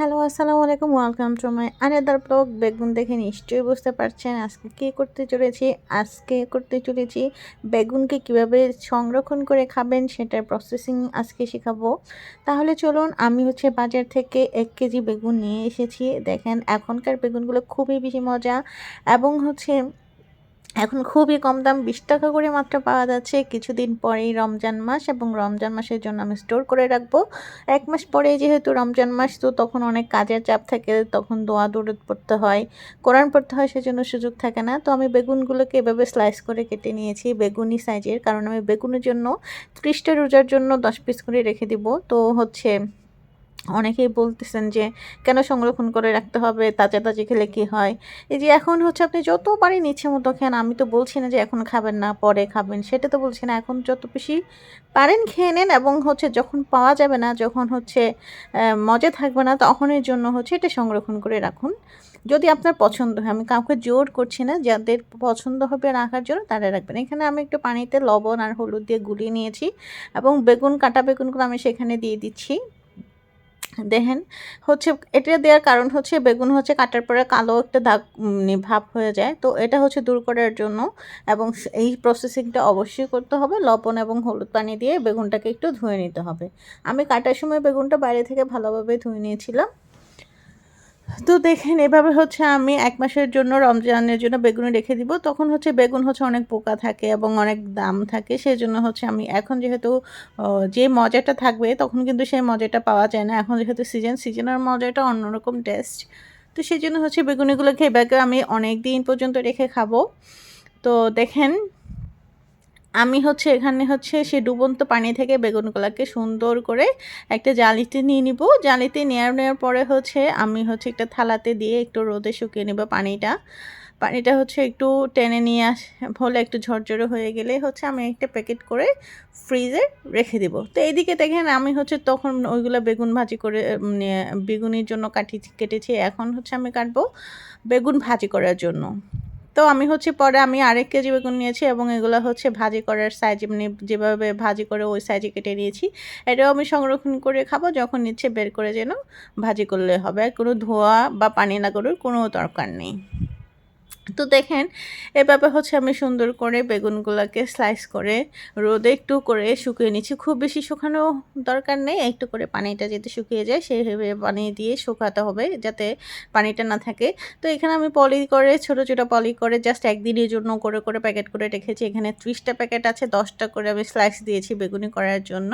Hello, আসসালামু আলাইকুম welcome to my another blog বেগুন দেখে নিশ্চয়ই বুঝতে পারছেন আজকে কী করতে চলেছি। আজকে করতে চলেছি বেগুনকে কীভাবে সংরক্ষণ করে খাবেন সেটার প্রসেসিং আজকে শেখাবো। তাহলে চলুন, আমি হচ্ছে বাজার থেকে এক কেজি বেগুন নিয়ে এসেছি। দেখেন, এখনকার বেগুনগুলো খুবই বেশি মজা এবং হচ্ছে এখন খুবই কম দাম, বিশ টাকা করে মাত্র পাওয়া যাচ্ছে। কিছুদিন পরেই রমজান মাস এবং রমজান মাসের জন্য আমি স্টোর করে রাখব। এক মাস পরে যেহেতু রমজান মাস, তো তখন অনেক কাজের চাপ থাকে, তখন দোয়া দৌড় পড়তে হয়, কোরআন পড়তে হয় সেজন্য সুযোগ থাকে না। তো আমি বেগুনগুলোকে এভাবে স্লাইস করে কেটে নিয়েছি, বেগুনি সাইজের কারণ আমি বেগুনের জন্য ত্রিশটা রোজার জন্য দশ পিস করে রেখে দিব। তো হচ্ছে অনেকেই বলতেছেন যে, কেন সংরক্ষণ করে রাখতে হবে? তাজা তাজা খেলে কি হয়? এই যে এখন হচ্ছে আপনি যত পারেন ইচ্ছে মতো খেন, আমি তো বলছি না যে এখন খাবেন না, পরে খাবেন, সেটা তো বলছি না। এখন যত বেশি পারেন খেয়ে নেন এবং হচ্ছে যখন পাওয়া যাবে না, যখন হচ্ছে মজা থাকবে না, তখনের জন্য হচ্ছে এটা সংরক্ষণ করে রাখুন। যদি আপনার পছন্দ হয়, আমি কাউকে জোর করছি না, যাদের পছন্দ হবে রাখার জন্য তারা রাখবেন। এখানে আমি একটু পানিতে লবণ আর হলুদ দিয়ে গুলিয়ে নিয়েছি এবং বেগুন, কাটা বেগুনগুলো আমি সেখানে দিয়ে দিচ্ছি। দেখেন, হচ্ছে এটা দেওয়ার কারণ হচ্ছে বেগুন হচ্ছে কাটার পরে কালো একটা দাগ ভাব হয়ে যায়। তো এটা হচ্ছে দূর করার জন্য এবং এই প্রসেসিংটা অবশ্যই করতে হবে। লবণ এবং হলুদ পানি দিয়ে বেগুনটাকে একটু ধুয়ে নিতে হবে। আমি কাটার সময় বেগুনটা বাইরে থেকে ভালোভাবে ধুয়ে নিয়েছিলাম। তো দেখেন, এভাবে হচ্ছে আমি এক মাসের জন্য রমজানের জন্য বেগুন রেখে দিব। তখন হচ্ছে বেগুন হচ্ছে অনেক পোকা থাকে এবং অনেক দাম থাকে। সেই জন্য হচ্ছে আমি এখন যেহেতু যে মজাটা থাকবে, তখন কিন্তু সেই মজাটা পাওয়া যায় না। এখন যেহেতু সিজন সিজনের মজাটা অন্যরকম টেস্ট তো সেই জন্য হচ্ছে বেগুনিগুলো খেয়ে ব্যাগে আমি অনেক দিন পর্যন্ত রেখে খাব। তো দেখেন আমি হচ্ছে এখানে হচ্ছে সে ডুবন্ত পানি থেকে বেগুনগুলোকে সুন্দর করে একটা জালিতে নিয়ে নিব। জালিতে নেওয়ার নেওয়ার পরে হচ্ছে আমি হচ্ছে একটা থালাতে দিয়ে একটু রোদে শুকিয়ে নেব পানিটা। পানিটা হচ্ছে একটু টেনে নিয়ে আস, হলে একটু ঝরঝরে হয়ে গেলে হচ্ছে আমি একটা প্যাকেট করে ফ্রিজে রেখে দেব। তো এইদিকে দেখেন আমি হচ্ছে তখন ওইগুলো বেগুন ভাজি করে বেগুনির জন্য কাটি, কেটেছি। এখন হচ্ছে আমি কাটবো বেগুন ভাজি করার জন্য। তো আমি হচ্ছে পরে আমি আরেক কেজি বেগুন নিয়েছি এবং এগুলো হচ্ছে ভাজি করার সাইজ মানে যেভাবে ভাজি করে ওই সাইজে কেটে নিয়েছি, এটাও আমি সংরক্ষণ করে খাব যখন নিচ্ছে বের করে যেন ভাজি করলে হবে। কোনো ধোয়া বা পানি না করার কোনো দরকার নেই। তো দেখেন, এভাবে হচ্ছে আমি সুন্দর করে বেগুনগুলোকে স্লাইস করে রোদে একটু করে শুকিয়ে নিচ্ছি। খুব বেশি শুকানো দরকার নেই, একটু করে পানিটা যাতে শুকিয়ে যায় সেইভাবে পানি দিয়ে শুকাতে হবে যাতে পানিটা না থাকে। তো এখানে আমি পলি করে, ছোট ছোট পলি করে জাস্ট একদিনের জন্য করে করে প্যাকেট করে রেখেছি। এখানে ত্রিশটা প্যাকেট আছে, দশটা করে আমি স্লাইস দিয়েছি বেগুনি করার জন্য।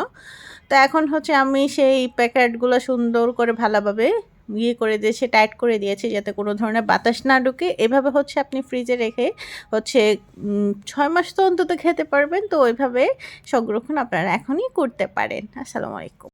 তো এখন হচ্ছে আমি সেই প্যাকেটগুলো সুন্দর করে ভালোভাবে ইয়ে করে দিয়েছে টাইট করে দিয়েছে যাতে কোনো ধরনের বাতাস না ঢুকে। এভাবে হচ্ছে আপনি ফ্রিজে রেখে হচ্ছে ছয় মাস তো অন্তত খেতে পারবেন। তো ওইভাবে সংরক্ষণ আপনারা এখনই করতে পারেন। আসসালামু আলাইকুম।